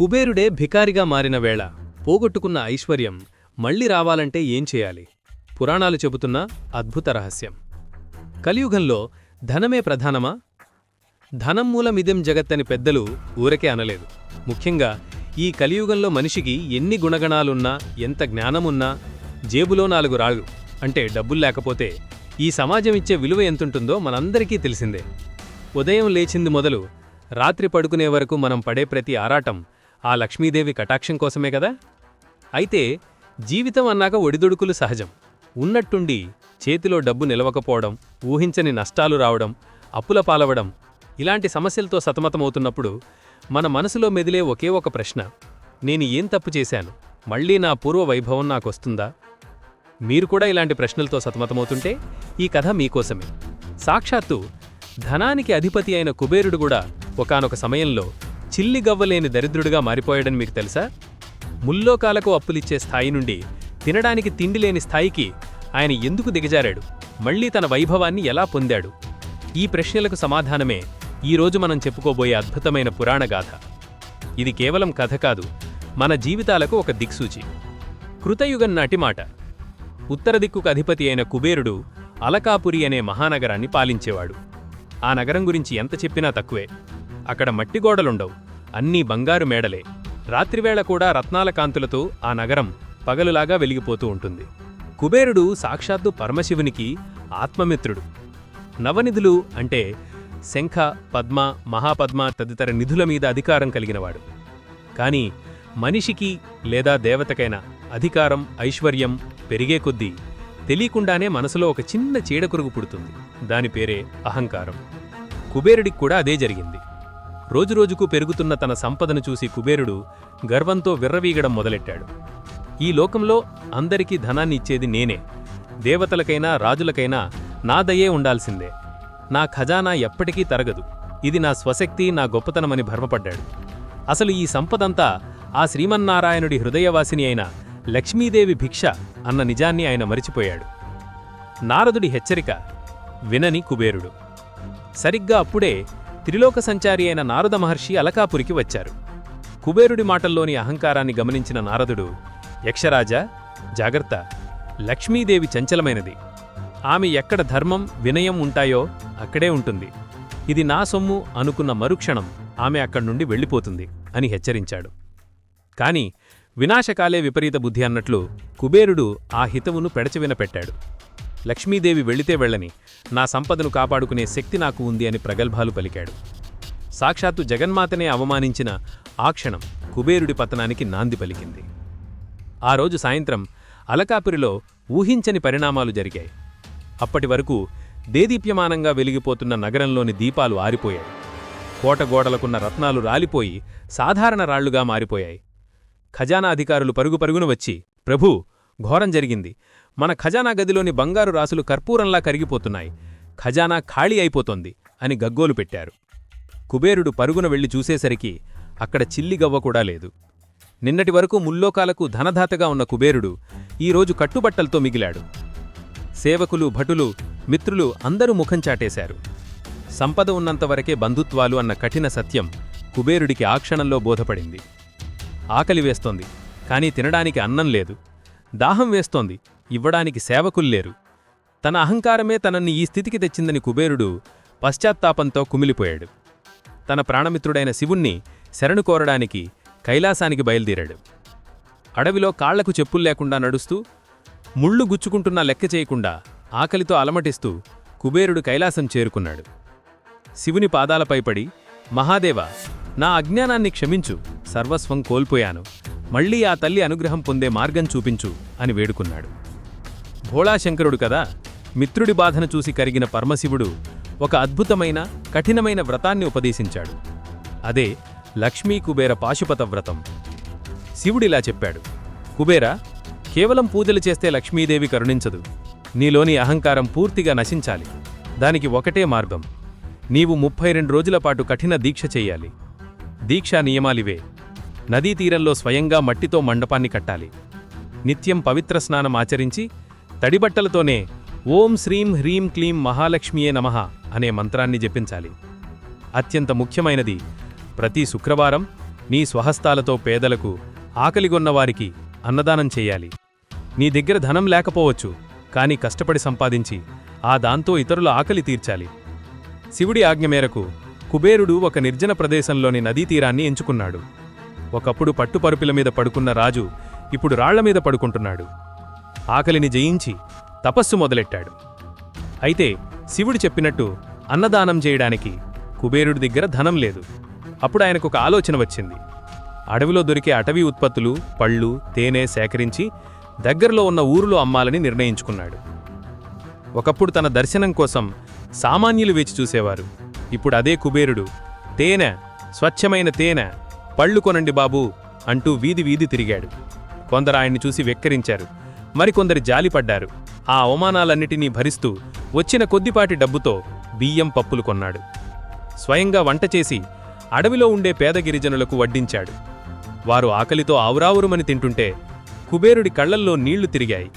కుబేరుడే భికారిగా మారిన వేళ పోగొట్టుకున్న ఐశ్వర్యం మళ్ళీ రావాలంటే ఏం చేయాలి? పురాణాలు చెబుతున్న అద్భుత రహస్యం. కలియుగంలో ధనమే ప్రధానమా? ధనం మూలమిదెం జగత్తని పెద్దలు ఊరకే అనలేదు. ముఖ్యంగా ఈ కలియుగంలో మనిషికి ఎన్ని గుణగణాలున్నా ఎంత జ్ఞానమున్నా జేబులో నాలుగు రాళ్ళు. అంటే డబ్బులు లేకపోతే ఈ సమాజం ఇచ్చే విలువ ఎంతుంటుందో మనందరికీ తెలిసిందే. ఉదయం లేచింది మొదలు రాత్రి పడుకునే వరకు మనం పడే ప్రతి ఆరాటం ఆ లక్ష్మీదేవి కటాక్షం కోసమే కదా? అయితే జీవితం అన్నాక ఒడిదుడుకులు సహజం. ఉన్నట్టుండి చేతిలో డబ్బు నిలవకపోవడం ఊహించని నష్టాలు రావడం అప్పుల పాలవడం ఇలాంటి సమస్యలతో సతమతమవుతున్నప్పుడు మన మనసులో మెదిలే ఒకే ఒక ప్రశ్న నేను ఏం తప్పు చేశాను? మళ్ళీ నా పూర్వ వైభవం నాకొస్తుందా? మీరు కూడా ఇలాంటి ప్రశ్నలతో సతమతమవుతుంటే ఈ కథ మీకోసమే. సాక్షాత్తు ధనానికి అధిపతి అయిన కుబేరుడు కూడా ఒకానొక సమయంలో చిల్లి గవ్వలేని దరిద్రుడిగా మారిపోయాడని మీకు తెలుసా? ముల్లోకాలకు అప్పులిచ్చే స్థాయి నుండి తినడానికి తిండి లేని స్థాయికి ఆయన ఎందుకు దిగజారాడు? మళ్ళీ తన వైభవాన్ని ఎలా పొందాడు? ఈ ప్రశ్నలకు సమాధానమే ఈరోజు మనం చెప్పుకోబోయే అద్భుతమైన పురాణగాథ ఇది కేవలం కథ కాదు మన జీవితాలకు ఒక దిక్సూచి. కృతయుగం నాటి మాట. ఉత్తర దిక్కుకు అధిపతి అయిన కుబేరుడు అలకాపురి అనే మహానగరాన్ని పాలించేవాడు. ఆ నగరం గురించి ఎంత చెప్పినా తక్కువే. అక్కడ మట్టిగోడలుండవు అన్నీ బంగారు మేడలే. రాత్రివేళ కూడా రత్నాల కాంతులతో ఆ నగరం పగలులాగా వెలిగిపోతూ ఉంటుంది. కుబేరుడు సాక్షాత్తు పరమశివునికి ఆత్మమిత్రుడు. నవనిధులు అంటే శంఖ పద్మ మహాపద్మ తదితర నిధుల మీద అధికారం కలిగినవాడు. కాని మనిషికి లేదా దేవతకైనా అధికారం ఐశ్వర్యం పెరిగే కొద్దీ తెలియకుండానే మనసులో ఒక చిన్న చీడకురుగు పుడుతుంది. దాని పేరే అహంకారం. కుబేరుడికి కూడా అదే జరిగింది. రోజురోజుకు పెరుగుతున్న తన సంపదను చూసి కుబేరుడు గర్వంతో విర్రవీగడం మొదలెట్టాడు. ఈ లోకంలో అందరికీ ధనాన్ని ఇచ్చేది నేనే. దేవతలకైనా రాజులకైనా నా దయే ఉండాల్సిందే. నా ఖజానా ఎప్పటికీ తరగదు. ఇది నా స్వశక్తి నా గొప్పతనమని భ్రమపడ్డాడు. అసలు ఈ సంపదంతా ఆ శ్రీమన్నారాయణుడి హృదయవాసిని అయిన లక్ష్మీదేవి భిక్ష అన్న నిజాన్ని ఆయన మరిచిపోయాడు. నారదుడి హెచ్చరిక వినని కుబేరుడు. సరిగ్గా అప్పుడే త్రిలోక సంచారి అయిన నారద మహర్షి అలకాపురికి వచ్చారు. కుబేరుడి మాటల్లోని అహంకారాన్ని గమనించిన నారదుడు యక్షరాజా జాగ్రత్త లక్ష్మీదేవి చంచలమైనది. ఆమె ఎక్కడ ధర్మం వినయం ఉంటాయో అక్కడే ఉంటుంది. ఇది నా సొమ్ము అనుకున్న మరుక్షణం ఆమె అక్కడి నుండి వెళ్ళిపోతుంది అని హెచ్చరించాడు. కాని వినాశకాలే విపరీత బుద్ధి అన్నట్లు కుబేరుడు ఆ హితవును పెడచవిన పెట్టాడు. లక్ష్మీదేవి వెళితే వెళ్ళని. నా సంపదను కాపాడుకునే శక్తి నాకు ఉంది అని ప్రగల్భాలు పలికాడు. సాక్షాత్తు జగన్మాతనే అవమానించిన ఆ క్షణం కుబేరుడి పతనానికి నాంది పలికింది. ఆ రోజు సాయంత్రం అలకాపురిలో ఊహించని పరిణామాలు జరిగాయి. అప్పటి వరకు దేదీప్యమానంగా వెలిగిపోతున్న నగరంలోని దీపాలు ఆరిపోయాయి. కోటగోడలకున్న రత్నాలు రాలిపోయి సాధారణ రాళ్ళుగా మారిపోయాయి. ఖజానా అధికారులు పరుగు పరుగున వచ్చి ప్రభూ ఘోరం జరిగింది. మన ఖజానా గదిలోని బంగారు రాసులు కర్పూరంలా కరిగిపోతున్నాయి. ఖజానా ఖాళీ అయిపోతోంది అని గగ్గోలు పెట్టారు. కుబేరుడు పరుగున వెళ్ళి చూసేసరికి అక్కడ చిల్లిగవ్వ కూడా లేదు. నిన్నటి వరకు ముల్లోకాలకు ధనదాతగా ఉన్న కుబేరుడు ఈరోజు కట్టుబట్టలతో మిగిలాడు. సేవకులు భటులు మిత్రులు అందరూ ముఖం చాటేశారు. సంపద ఉన్నంతవరకే బంధుత్వాలు అన్న కఠిన సత్యం కుబేరుడికి ఆ క్షణంలో బోధపడింది. ఆకలి వేస్తోంది కానీ తినడానికి అన్నం లేదు. దాహం వేస్తోంది ఇవ్వడానికి సేవకుల్లేరు తన అహంకారమే తనన్ని ఈ స్థితికి తెచ్చిందని కుబేరుడు పశ్చాత్తాపంతో కుమిలిపోయాడు. తన ప్రాణమిత్రుడైన శివుణ్ణి శరణు కోరడానికి కైలాసానికి బయలుదేరాడు. అడవిలో కాళ్ళకు చెప్పుల్లేకుండా నడుస్తూ ముళ్ళు గుచ్చుకుంటున్నా లెక్క చేయకుండా ఆకలితో అలమటిస్తూ కుబేరుడు కైలాసం చేరుకున్నాడు. శివుని పాదాలపై పడి మహాదేవ నా అజ్ఞానాన్ని క్షమించు సర్వస్వం కోల్పోయాను. మళ్ళీ ఆ తల్లి అనుగ్రహం పొందే మార్గం చూపించు అని వేడుకున్నాడు. భోళాశంకరుడు కదా. మిత్రుడి బాధను చూసి కరిగిన పరమశివుడు ఒక అద్భుతమైన కఠినమైన వ్రతాన్ని ఉపదేశించాడు. అదే లక్ష్మీ కుబేర పాశుపత వ్రతం. శివుడిలా చెప్పాడు కుబేర కేవలం పూజలు చేస్తే లక్ష్మీదేవి కరుణించదు. నీలోని అహంకారం పూర్తిగా నశించాలి. దానికి ఒకటే మార్గం. నీవు ముప్పై రెండు రోజుల పాటు కఠిన దీక్ష చెయ్యాలి దీక్షా నియమాలివే. నదీ తీరంలో స్వయంగా మట్టితో మండపాన్ని కట్టాలి. నిత్యం పవిత్ర స్నానం ఆచరించి తడిబట్టలతోనే ఓం శ్రీం హ్రీం క్లీం మహాలక్ష్మియే నమః అనే మంత్రాన్ని జపించాలి. అత్యంత ముఖ్యమైనది ప్రతి శుక్రవారం నీ స్వహస్తాలతో పేదలకు ఆకలిగొన్నవారికి అన్నదానం చెయ్యాలి నీ దగ్గర ధనం లేకపోవచ్చు కాని కష్టపడి సంపాదించి ఆ దాంతో ఇతరుల ఆకలి తీర్చాలి. శివుడి ఆజ్ఞ మేరకు కుబేరుడు ఒక నిర్జన ప్రదేశంలోని నదీ తీరాన్ని ఎంచుకున్నాడు. ఒకప్పుడు పట్టుపరుపుల మీద పడుకున్న రాజు ఇప్పుడు రాళ్ళ మీద పడుకుంటున్నాడు. ఆకలిని జయించి తపస్సు మొదలెట్టాడు. అయితే శివుడు చెప్పినట్టు అన్నదానం చేయడానికి కుబేరుడి దగ్గర ధనం లేదు. అప్పుడు ఆయనకు ఒక ఆలోచన వచ్చింది. అడవిలో దొరికే అటవీ ఉత్పత్తులు పళ్ళు తేనె సేకరించి దగ్గరలో ఉన్న ఊరులో అమ్మాలని నిర్ణయించుకున్నాడు. ఒకప్పుడు తన దర్శనం కోసం సామాన్యులు వేచి చూసేవారు. ఇప్పుడు అదే కుబేరుడు తేనె స్వచ్ఛమైన తేనె పళ్ళు కొనండి బాబూ అంటూ వీధి వీధి తిరిగాడు. కొందరు ఆయన్ని చూసి వెక్కరించారు. మరికొందరి జాలిపడ్డారు. ఆ అవమానాలన్నిటినీ భరిస్తూ వచ్చిన కొద్దిపాటి డబ్బుతో బియ్యం పప్పులు కొన్నాడు. స్వయంగా వంట చేసి అడవిలో ఉండే పేద గిరిజనులకు వడ్డించాడు. వారు ఆకలితో ఆవురావురుమని తింటుంటే కుబేరుడి కళ్ళల్లో నీళ్ళు తిరిగాయి.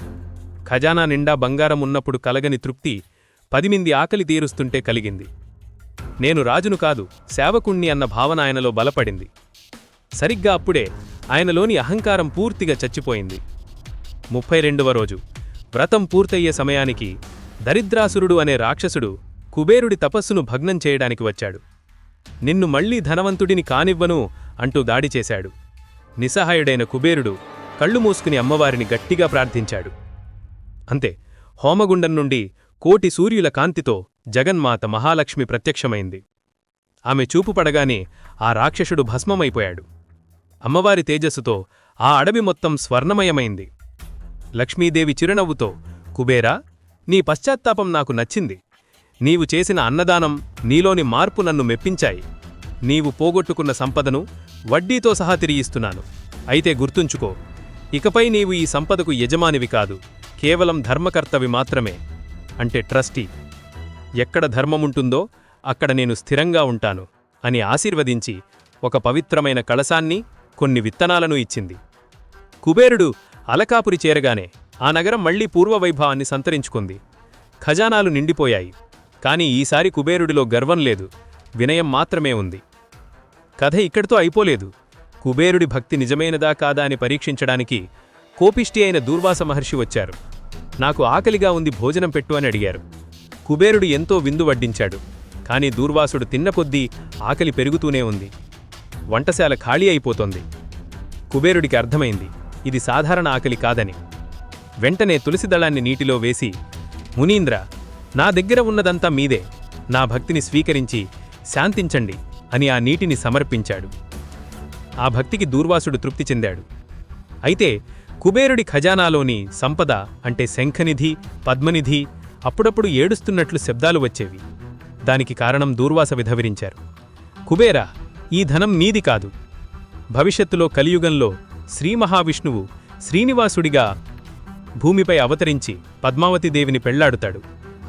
ఖజానా నిండా బంగారం ఉన్నప్పుడు కలగని తృప్తి పదిమింది ఆకలి తీరుస్తుంటే కలిగింది. నేను రాజును కాదు సేవకుణ్ణి అన్న భావన ఆయనలో బలపడింది. సరిగ్గా అప్పుడే ఆయనలోని అహంకారం పూర్తిగా చచ్చిపోయింది. ముప్పై రెండవ రోజు. వ్రతం పూర్తయ్యే సమయానికి దరిద్రాసురుడు అనే రాక్షసుడు కుబేరుడి తపస్సును భగ్నం చేయడానికి వచ్చాడు. నిన్ను మళ్ళీ ధనవంతుడిని కానివ్వను అంటూ దాడి చేశాడు. నిస్సహాయుడైన కుబేరుడు కళ్ళు మూసుకుని అమ్మవారిని గట్టిగా ప్రార్థించాడు. అంతే హోమగుండం నుండి కోటి సూర్యుల కాంతితో జగన్మాత మహాలక్ష్మి ప్రత్యక్షమైంది. ఆమె చూపు పడగానే ఆ రాక్షసుడు భస్మమైపోయాడు. అమ్మవారి తేజస్సుతో ఆ అడవి మొత్తం స్వర్ణమయమైంది. లక్ష్మీదేవి చిరునవ్వుతో కుబేరా నీ పశ్చాత్తాపం నాకు నచ్చింది. నీవు చేసిన అన్నదానం నీలోని మార్పు నన్ను మెప్పించాయి. నీవు పోగొట్టుకున్న సంపదను వడ్డీతో సహా తిరిగిస్తున్నాను అయితే గుర్తుంచుకో ఇకపై నీవు ఈ సంపదకు యజమానివి కాదు కేవలం ధర్మకర్తవి మాత్రమే అంటే ట్రస్టీ. ఎక్కడ ధర్మముంటుందో అక్కడ నేను స్థిరంగా ఉంటాను అని ఆశీర్వదించి ఒక పవిత్రమైన కళసాన్ని కొన్ని విత్తనాలను ఇచ్చింది. కుబేరుడు అలకాపురి చేరగానే ఆ నగరం మళ్ళీ పూర్వవైభవాన్ని సంతరించుకుంది. ఖజానాలు నిండిపోయాయి. కాని ఈసారి కుబేరుడిలో గర్వం లేదు. వినయం మాత్రమే ఉంది. కథ ఇక్కడితో అయిపోలేదు. కుబేరుడి భక్తి నిజమైనదా కాదా అని పరీక్షించడానికి కోపిష్టి అయిన దూర్వాస మహర్షి వచ్చారు. నాకు ఆకలిగా ఉంది భోజనం పెట్టు అని అడిగారు. కుబేరుడు ఎంతో విందు వడ్డించాడు. కాని దూర్వాసుడు తిన్న కొద్దీ ఆకలి పెరుగుతూనే ఉంది. వంటశాల ఖాళీ అయిపోతోంది. కుబేరుడికి అర్థమైంది. ఇది సాధారణ ఆకలి కాదని. వెంటనే తులసిదళాన్ని నీటిలో వేసి మునీంద్ర నా దగ్గర ఉన్నదంతా మీదే. నా భక్తిని స్వీకరించి శాంతించండి అని ఆ నీటిని సమర్పించాడు. ఆ భక్తికి దూర్వాసుడు తృప్తి చెందాడు. అయితే కుబేరుడి ఖజానాలోని సంపద అంటే శంఖనిధి పద్మనిధి అప్పుడప్పుడు ఏడుస్తున్నట్లు శబ్దాలు వచ్చేవి. దానికి కారణం దూర్వాస విధవిరించారు. కుబేరా ఈ ధనం నీది కాదు. భవిష్యత్తులో కలియుగంలో శ్రీ మహావిష్ణువు శ్రీనివాసుడిగా భూమిపై అవతరించి పద్మావతిదేవిని పెళ్ళాడుతాడు.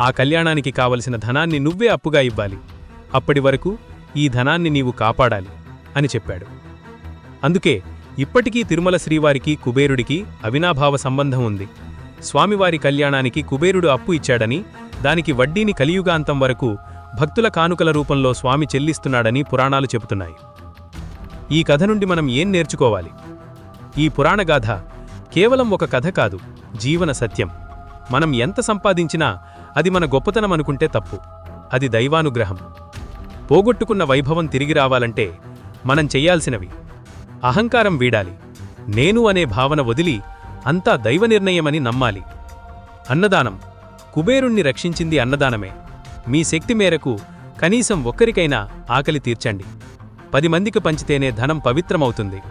ఆ కళ్యాణానికి కావలసిన ధనాన్ని నువ్వే అప్పుగా ఇవ్వాలి. అప్పటి వరకు ఈ ధనాన్ని నీవు కాపాడాలి అని చెప్పాడు. అందుకే ఇప్పటికీ తిరుమల శ్రీవారికి కుబేరుడికి అవినాభావ సంబంధం ఉంది. స్వామివారి కళ్యాణానికి కుబేరుడు అప్పు ఇచ్చాడని దానికి వడ్డీని కలియుగాంతం వరకు భక్తుల కానుకల రూపంలో స్వామి చెల్లిస్తున్నాడని పురాణాలు చెబుతున్నాయి. ఈ కథ నుండి మనం ఏం నేర్చుకోవాలి? ఈ పురాణగాథ కేవలం ఒక కథ కాదు జీవన సత్యం. మనం ఎంత సంపాదించినా అది మన గొప్పతనం అనుకుంటే తప్పు. అది దైవానుగ్రహం. పోగొట్టుకున్న వైభవం తిరిగి రావాలంటే మనం చెయ్యాల్సినవి అహంకారం వీడాలి. నేను అనే భావన వదిలి అంతా దైవ నిర్ణయమని నమ్మాలి. అన్నదానం. కుబేరుణ్ణి రక్షించింది అన్నదానమే. మీ శక్తి మేరకు కనీసం ఒక్కరికైనా ఆకలి తీర్చండి. పది మందికి పంచితేనే ధనం పవిత్రమవుతుంది.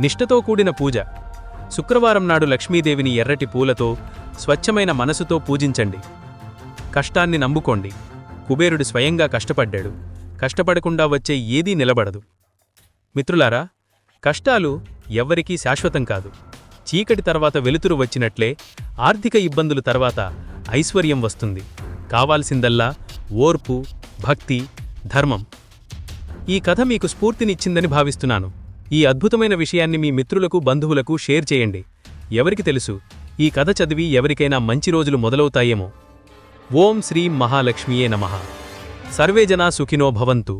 నిష్ఠతో కూడిన పూజ. శుక్రవారం నాడు లక్ష్మీదేవిని ఎర్రటి పూలతో స్వచ్ఛమైన మనసుతో పూజించండి. కష్టాన్ని నమ్ముకోండి. కుబేరుడు స్వయంగా కష్టపడ్డాడు. కష్టపడకుండా వచ్చే ఏదీ నిలబడదు. మిత్రులారా కష్టాలు ఎవ్వరికీ శాశ్వతం కాదు. చీకటి తర్వాత వెలుతురు వచ్చినట్లే ఆర్థిక ఇబ్బందులు తర్వాత ఐశ్వర్యం వస్తుంది. కావాల్సిందల్లా ఓర్పు భక్తి ధర్మం. ఈ కథ మీకు స్ఫూర్తినిచ్చిందని భావిస్తున్నాను. ఈ అద్భుతమైన విషయాన్ని మీ మిత్రులకు బంధువులకు షేర్ చేయండి. ఎవరికి తెలుసు? ఈ కథ చదివి ఎవరికైనా మంచి రోజులు మొదలవుతాయేమో. ఓం శ్రీ మహాలక్ష్మియే నమః. సర్వే జనా సుఖినో భవంతు.